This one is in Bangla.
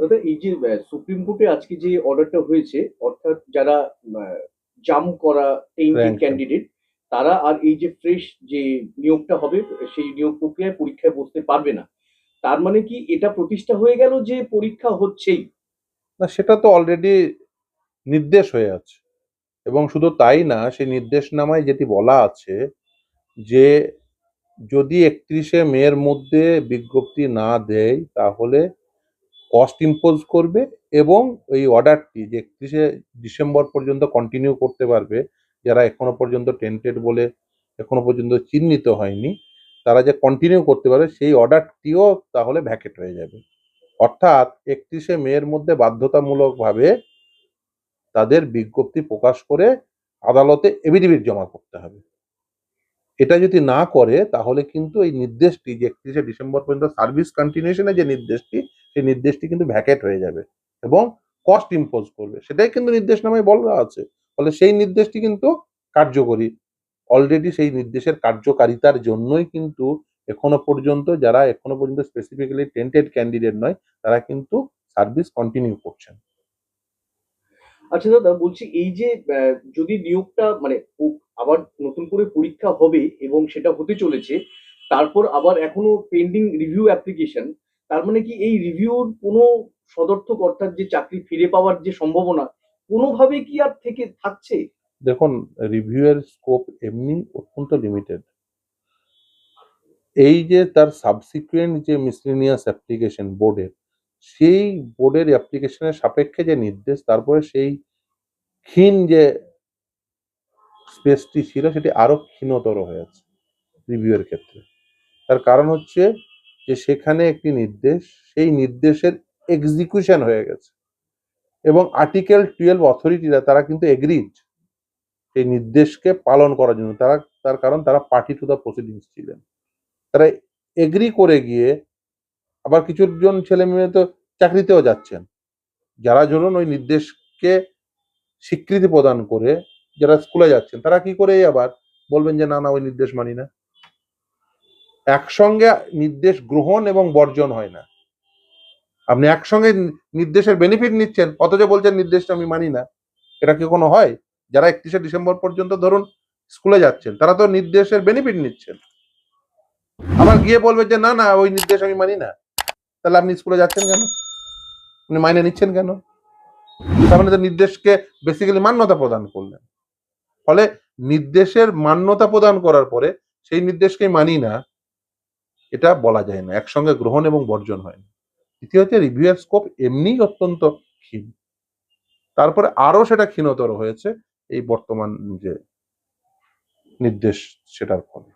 দাদা এই যে সুপ্রিম কোর্টে আজকে যে অর্ডারটা হয়েছে অর্থাৎ যারা জাম্প করা টেন্টেড ক্যান্ডিডেট তারা আর এই যে ফ্রেশ যে নিয়োগটা হবে সেই নিয়োগ প্রক্রিয়ায় পরীক্ষায় বসতে পারবে না। তার মানে কি এটা প্রতিষ্ঠা হয়ে গেল যে পরীক্ষা হচ্ছেই? না সেটা তো অলরেডি নির্দেশ হয়ে আছে। এবং শুধু তাই না সেই নির্দেশনামায় যেটি বলা আছে যে যদি একত্রিশে মের মধ্যে বিজ্ঞপ্তি না দেয় তাহলে কস্ট ইম্পোজ করবে এবং ওই অর্ডারটি যে একত্রিশে ডিসেম্বর পর্যন্ত কন্টিনিউ করতে পারবে, যারা এখনও পর্যন্ত টেন্টেড বলে, এখনও পর্যন্ত চিহ্নিত হয়নি, তারা যে কন্টিনিউ করতে পারবে সেই অর্ডারটিও তাহলে ভ্যাকেট হয়ে যাবে। অর্থাৎ একত্রিশে মের মধ্যে বাধ্যতামূলকভাবে তাদের বিজ্ঞপ্তি প্রকাশ করে আদালতে এভিডেভিট জমা করতে হবে। এটা যদি না করে, তাহলে কিন্তু এই নির্দেশটি যে একত্রিশে ডিসেম্বর পর্যন্ত সার্ভিস কন্টিনিউশনের যে নির্দেশটি, সেই নির্দেশটি কিন্তু ভ্যাকেট হয়ে যাবে এবং কস্ট ইম্পোজ করবে। সেটাই কিন্তু নির্দেশনামায় বলা আছে। ফলে সেই নির্দেশটি কিন্তু কার্যকরী। অলরেডি সেই নির্দেশের কার্যকারিতার জন্যই কিন্তু এখনও পর্যন্ত যারা এখনও পর্যন্ত স্পেসিফিক্যালি টেন্টেড ক্যান্ডিডেট নয়, তারা কিন্তু সার্ভিস কন্টিনিউ করছেন। আচ্ছা দাদা, বলছি এই যে যদি নিয়োগটা মানে আবার নতুন করে পরীক্ষা হবে এবং সেটা হতে চলেছে, তারপর আবার এখনও পেন্ডিং রিভিউ অ্যাপ্লিকেশন তার মানে কি এই রিভিউর কোনো সদর্থক অর্থাৎ যে চাকরি ফিরে পাওয়ার যে সম্ভাবনা, কোনোভাবে কি আর থেকে থাকছে? দেখুন রিভিউয়ের স্কোপ এমনি অত্যন্ত লিমিটেড এই যে তার সাবসিকুয়েন্ট যে মিসলিনিয়াস অ্যাপ্লিকেশন বোর্ডের সেই বোর্ডের অ্যাপ্লিকেশনের সাপেক্ষে যে নির্দেশ, তারপরে সেই ক্ষীণ যে স্পেসটি ছিল, সেটি আরও ক্ষীণতর হয়েছে রিভিউয়ের ক্ষেত্রে। তার কারণ হচ্ছে যে সেখানে একটি নির্দেশ, সেই নির্দেশের এক্সিকিউশন হয়ে গেছে এবং আর্টিকেল টুয়েলভ অথরিটিরা তারা কিন্তু এগ্রিড এই নির্দেশকে পালন করার জন্য। তারা, তার কারণ তারা পার্টি টু দ্য প্রসিডিংস ছিলেন। তারা এগ্রি করে গিয়ে আবার কিছুজন ছেলে মেয়ে তো চাকরিতেও যাচ্ছেন। যারা ধরুন ওই নির্দেশকে স্বীকৃতি প্রদান করে যারা স্কুলে যাচ্ছেন, তারা কি করে আবার বলবেন যে, না না, ওই নির্দেশ মানি না একসঙ্গে নির্দেশ গ্রহণ এবং বর্জন হয় না। আপনি একসঙ্গে নির্দেশের বেনিফিট নিচ্ছেন, অথচ বলছেন নির্দেশটা আমি মানি না। এটা কি কোনো হয়? যারা একত্রিশে ডিসেম্বর পর্যন্ত ধরুন স্কুলে যাচ্ছেন, তারা তো নির্দেশের বেনিফিট নিচ্ছেন। আবার গিয়ে বলবে যে, না না, ওই নির্দেশ আমি মানি না তাহলে আপনি স্কুলে যাচ্ছেন কেন? আপনি মাইনে নিচ্ছেন কেন? তার মানে তো নির্দেশকে বেসিক্যালি মান্যতা প্রদান করলেন। ফলে নির্দেশের মান্যতা প্রদান করার পরে সেই নির্দেশকে মানি না, এটা বলা যায় না। একসঙ্গে গ্রহণ এবং বর্জন হয় না। দ্বিতীয় হচ্ছে রিভিউয়ের স্কোপ এমনিই অত্যন্ত ক্ষীণ। তারপরে আরও সেটা ক্ষীণতর হয়েছে এই বর্তমান যে নির্দেশ সেটার ফলে।